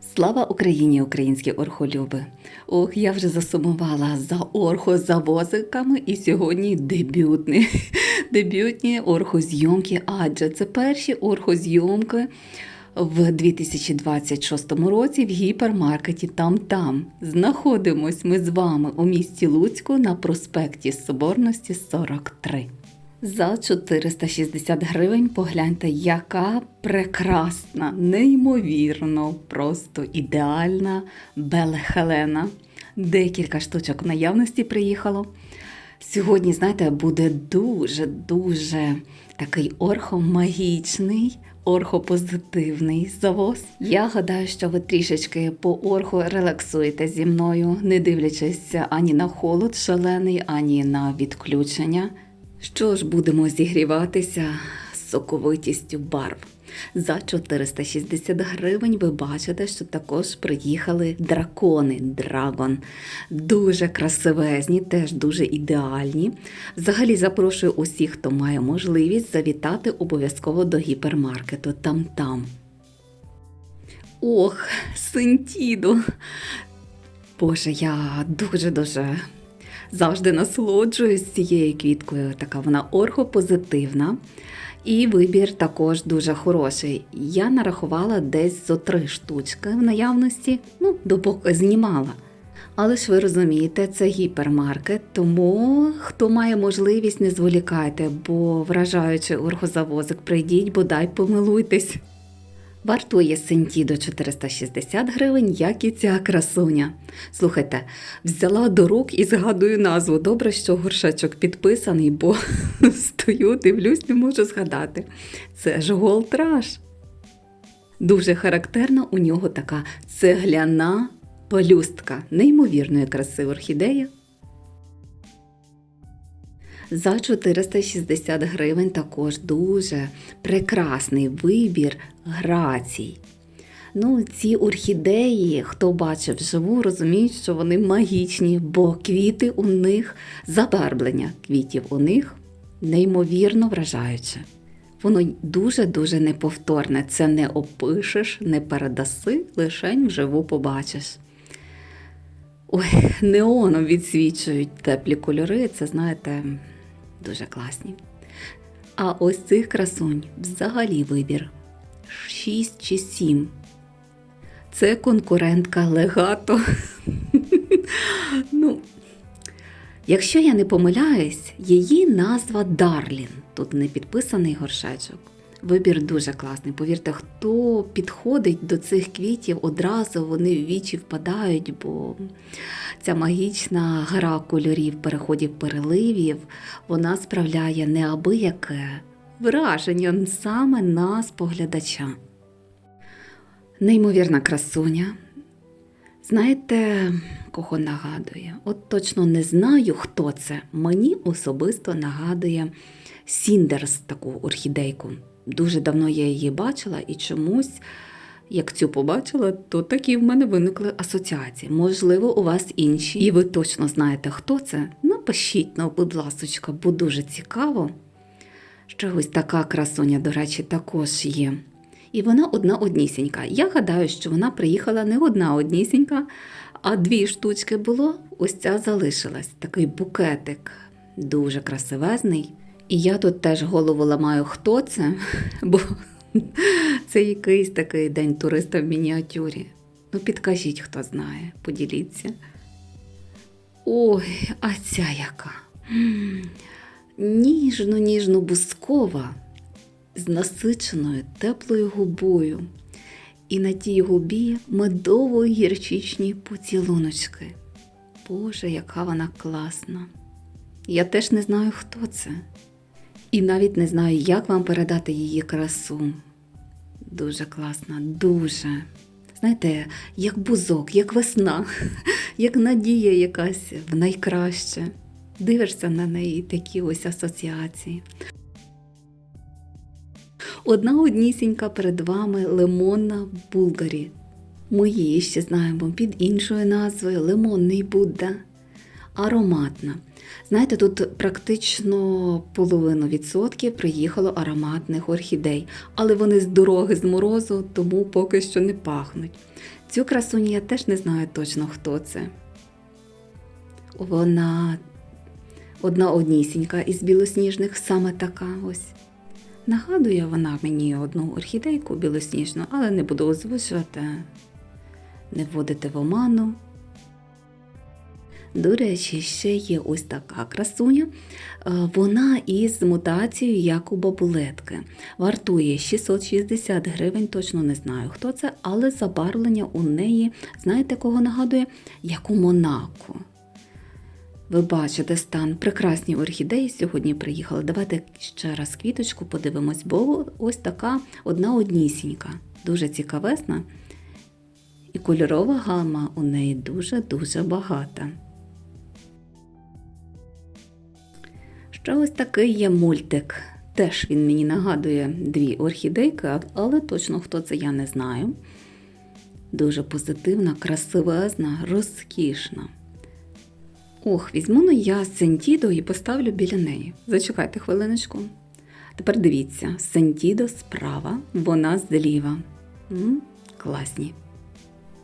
Слава Україні, українські орхолюби! Ох, я вже засумувала за орхозавозиками і сьогодні дебютні, дебютні орхозйомки, адже це перші орхозйомки в 2026 році в гіпермаркеті Там-Там. Знаходимось ми з вами у місті Луцьку на проспекті Соборності 43. За 460 гривень погляньте, яка прекрасна, неймовірно, просто ідеальна Белехелена. Декілька штучок в наявності приїхало. Сьогодні, знаєте, буде дуже-дуже такий орхомагічний, орхопозитивний завоз. Я гадаю, що ви трішечки по орху релаксуєте зі мною, не дивлячись ані на холод шалений, ані на відключення. Що ж будемо зігріватися соковитістю барв. За 460 гривень ви бачите, що також приїхали дракони Драгон. Дуже красивезні, теж дуже ідеальні. Взагалі запрошую усіх, хто має можливість завітати обов'язково до гіпермаркету там-там. Ох, Сентідо! Боже, я дуже-дуже завжди насолоджуюсь цією квіткою. Така вона орхопозитивна. І вибір також дуже хороший. Я нарахувала десь зо три штучки в наявності, ну, допоки знімала. Але ж ви розумієте, це гіпермаркет, тому хто має можливість, не зволікайте, бо вражаючи орхозавозик, прийдіть, бодай помилуйтесь. Вартує синті до 460 гривень, як і ця красуня. Слухайте, взяла до рук і згадую назву. Добре, що горшечок підписаний, бо стою, дивлюсь, не можу згадати. Це ж голтраж. Дуже характерна у нього така цегляна пелюстка, неймовірної краси орхідея. За 460 гривень також дуже прекрасний вибір грацій. Ну, ці орхідеї, хто бачив вживу, розуміють, що вони магічні, бо квіти у них, забарблення квітів у них неймовірно вражаюче. Воно дуже-дуже неповторне. Це не опишеш, не передаси, лишень вживу побачиш. Ой, неоном відсвічують теплі кольори, це, знаєте, дуже класні. А ось цих красунь взагалі вибір 6 чи 7. Це конкурентка легато. ну, якщо я не помиляюсь, її назва Дарлін. Тут не підписаний горшечок. Вибір дуже класний. Повірте, хто підходить до цих квітів, одразу вони в вічі впадають, бо ця магічна гра кольорів, переходів переливів, вона справляє неабияке враження саме на споглядача. Неймовірна красуня. Знаєте, кого нагадує? От точно не знаю, хто це. Мені особисто нагадує Сіндерс, таку орхідейку. Дуже давно я її бачила і чомусь, як цю побачила, то такі в мене виникли асоціації. Можливо, у вас інші, і ви точно знаєте, хто це. Напишіть, ну, будь ласочка, бо дуже цікаво. Що ось така красуня, до речі, також є. І вона одна однісінька. Я гадаю, що вона приїхала не одна однісінька, а дві штучки було. Ось ця залишилась. Такий букетик, дуже красивезний. І я тут теж голову ламаю, хто це, бо це якийсь такий день туриста в мініатюрі. Ну, підкажіть, хто знає, поділіться. Ой, а ця яка? Ніжно-ніжно бускова, з насиченою теплою губою. І на тій губі медово-гірчичні поцілуночки. Боже, яка вона класна! Я теж не знаю, хто це. І навіть не знаю, як вам передати її красу. Дуже класна, дуже. Знаєте, як бузок, як весна, як надія якась в найкраще. Дивишся на неї такі ось асоціації. Одна однісінька перед вами лимонна Булгарі. Ми її ще знаємо під іншою назвою Лимонний Будда. Ароматна. Знаєте, тут практично половину відсотків приїхало ароматних орхідей, але вони з дороги з морозу, тому поки що не пахнуть. Цю красуню я теж не знаю точно, хто це. Вона одна однісінька із білосніжних, саме така ось. Нагадує вона мені одну орхідейку білосніжну, але не буду озвучувати, не вводити в оману. До речі, ще є ось така красуня. Е, Вона із мутацією як у бабулетки. Вартує 660 гривень, точно не знаю, хто це, але забарвлення у неї, знаєте, кого нагадує? Як у Монако. Ви бачите стан прекрасні орхідеї сьогодні приїхали. Давайте ще раз квіточку подивимось, бо ось така одна однісінька, дуже цікавесна. І кольорова гама у неї дуже-дуже багата. Ще ось такий є мультик. Теж він мені нагадує дві орхідейки, але точно хто це я не знаю. Дуже позитивна, красивезна, розкішна. Ох, візьму ну я Сентідо і поставлю біля неї. Зачекайте хвилиночку. Тепер дивіться, Сентідо справа, вона зліва. М, класні.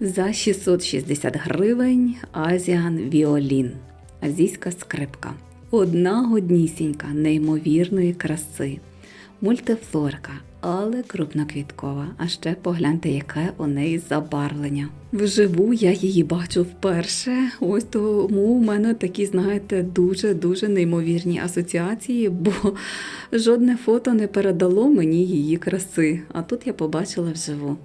За 660 гривень Азіан Віолін. Азійська скрипка. Одна годнісінька, неймовірної краси. Мультифлорка, але крупноквіткова. А ще погляньте, яке у неї забарвлення. Вживу я її бачу вперше. Ось тому у мене такі, знаєте, дуже-дуже неймовірні асоціації, бо жодне фото не передало мені її краси. А тут я побачила вживу.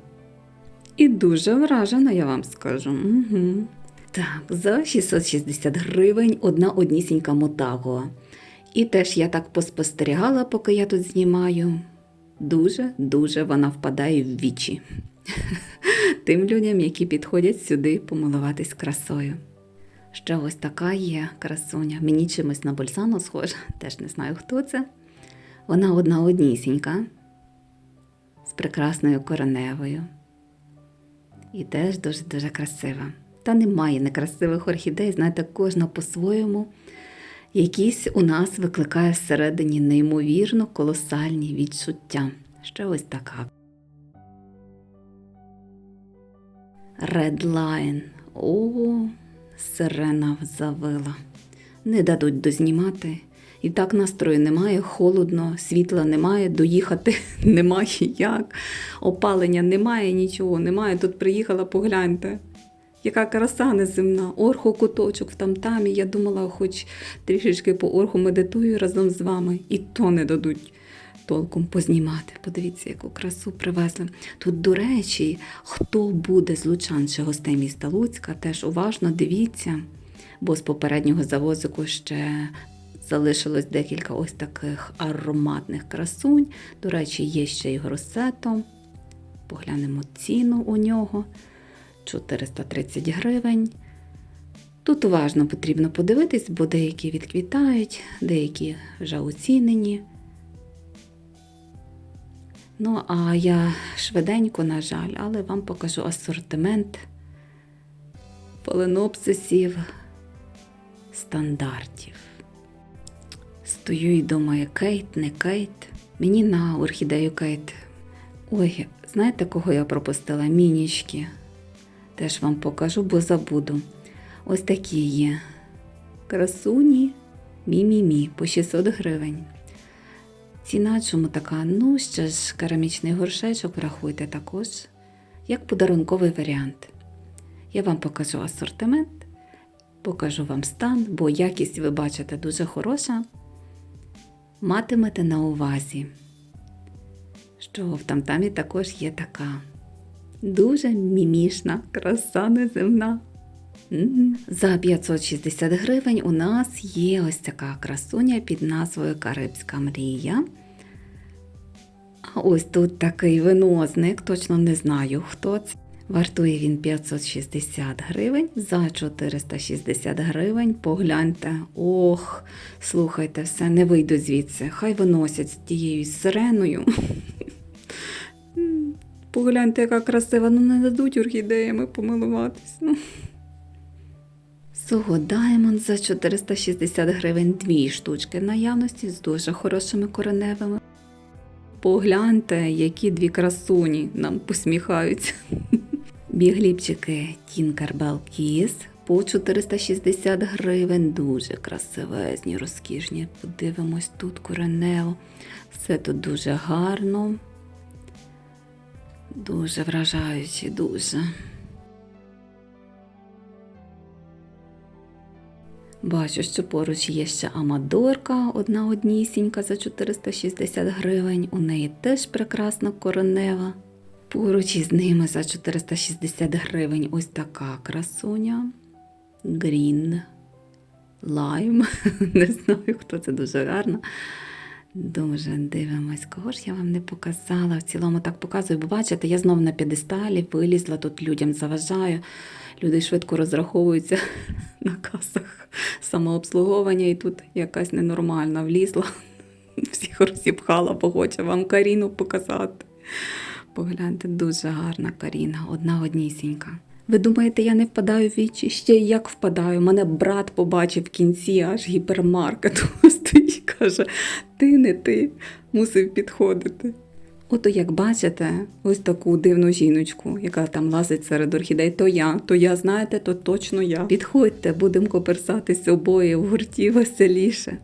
І дуже вражена, я вам скажу. Угу. Так, за 660 гривень одна однісінька мотагуа. І теж я так поспостерігала, поки я тут знімаю. Дуже-дуже вона впадає в вічі. Тим людям, які підходять сюди помилуватись красою. Ще ось така є красуня. Мені чимось на Больсану схожа, теж не знаю, хто це. Вона одна однісінька, з прекрасною кореневою. І теж дуже-дуже красива. Та немає некрасивих орхідей, знаєте, кожна по-своєму. Якісь у нас викликає всередині неймовірно колосальні відчуття. Ще ось така. Redline. О, сирена завила. Не дадуть дознімати. І так настрою немає, холодно, світла немає, доїхати немає як. Опалення немає, нічого немає. Тут приїхала, погляньте. Яка краса неземна, орхо куточок в тамтамі. Я думала, хоч трішечки по орху медитую разом з вами, і то не дадуть толком познімати. Подивіться, яку красу привезли. Тут, до речі, хто буде з лучан чи гостей міста Луцька, теж уважно дивіться, бо з попереднього завозику ще залишилось декілька ось таких ароматних красунь. До речі, є ще й гросето. Поглянемо ціну у нього. 430 гривень. Тут уважно потрібно подивитись, бо деякі відквітають, деякі вже оцінені. Ну, а я швиденько, на жаль, але вам покажу асортимент фаленопсисів стандартів. Стою і думаю, Кейт, не Кейт. Мені на орхідею Кейт. Ой, знаєте, кого я пропустила? Мінічки. Теж вам покажу, бо забуду. Ось такі є. Красуні мі-мі-мі по 600 гривень. Ціна чому така? Ну, ще ж керамічний горшечок врахуйте також, як подарунковий варіант. Я вам покажу асортимент, покажу вам стан, бо якість, ви бачите, дуже хороша. Матимете на увазі, що в тамтамі також є така. Дуже мімішна, краса неземна. За 560 гривень у нас є ось така красуня під назвою Карибська мрія. А ось тут такий винозник, точно не знаю, хто це. Вартує він 560 гривень. За 460 гривень погляньте. Ох, слухайте, все, не вийду звідси. Хай виносять з тією сиреною. Погляньте, яка красива, ну не дадуть орхідеями помилуватись. Ну. Сого Diamond за 460 гривень дві штучки в наявності з дуже хорошими кореневими. Погляньте, які дві красуні нам посміхаються. Бігліпчики Tinkerbell Kiss по 460 гривень. Дуже красивезні, розкішні. Подивимось тут коренево. Все тут дуже гарно. Дуже вражаючі, дуже. Бачу, що поруч є ще Амадорка, одна однісінька за 460 гривень. У неї теж прекрасна коренева. Поруч із ними за 460 гривень ось така красуня. Green Lime. Не знаю, хто це дуже гарно. Дуже дивимось. Кого ж я вам не показала? В цілому так показую. Бо бачите, я знов на п'єдесталі вилізла, тут людям заважаю. Люди швидко розраховуються на касах самообслуговування, і тут якась ненормальна влізла. Всіх розіпхала, бо хоче вам Каріну показати. Погляньте, дуже гарна Каріна, одна однісінька. Ви думаєте, я не впадаю в вічі? Ще як впадаю. Мене брат побачив в кінці аж гіпермаркету. Стоїть, і каже, ти не ти, мусив підходити. Ото як бачите, ось таку дивну жіночку, яка там лазить серед орхідей, то я, то я, знаєте, то точно я. Підходьте, будемо коперсатись обоє в гурті веселіше.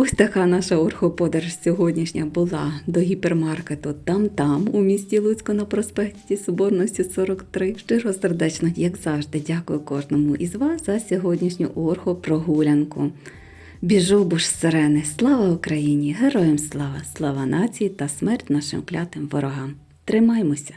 Ось така наша орхоподорож сьогоднішня була до гіпермаркету там-там у місті Луцько на проспекті Соборності 43. Щиро сердечно, як завжди, дякую кожному із вас за сьогоднішню орхопрогулянку. Біжу буш сирени. Слава Україні! Героям слава! Слава нації та смерть нашим клятим ворогам! Тримаймося!